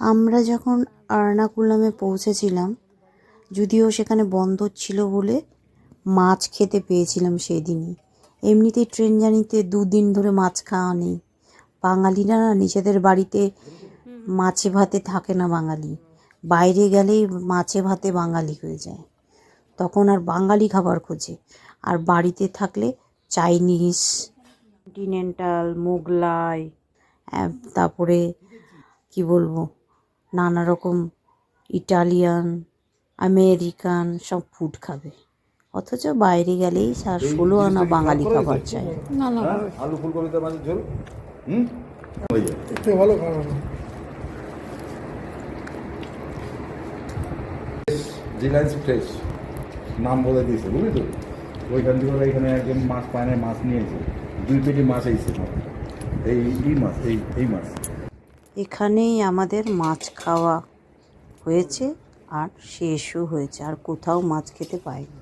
আমরা যখন আর্নাকুলামে পৌঁছেছিলাম, যদিও সেখানে বন্ধ ছিল বলে মাছ খেতে পেয়েছিলাম সেই দিনই এমনিতেই ট্রেন জার্নিতে দুদিন ধরে মাছ খাওয়া নেই। বাঙালিরা না নিজেদের বাড়িতে মাছে ভাতে থাকে না বাঙালি। বাইরে গেলেই মাছে ভাতে বাঙালি হয়ে যায়। তখন আর বাঙালি খাবার খোঁজে। আর বাড়িতে থাকলে চাইনিজ, কন্টিনেন্টাল, মোগলাই তারপরে কি বলব? নানা রকম ইটালিয়ান আমেরিকান সব ফুড খাবে। অথচ বাইরে গেলেই সার ষোলো আনা বাঙালি খাবার চাই। হ্যাঁ? আলু ফুলকপিতে মাছের ঝোল? হুম? যায় একটু ভালো খাওয়া রিলায়েন্স ফ্রেশ নাম বলে দিয়েছে বুঝলি তো? ওইখান থেকে ওরা এখানে একজন মাছ পায় না মাছ নিয়েছে দুই পেটি মাছ এইছে এই এই মাছ এই এই মাছ। এখানেই আমাদের মাছ খাওয়া হয়েছে আর শেষও হয়েছে আর কোথাও মাছ খেতে পাইনি।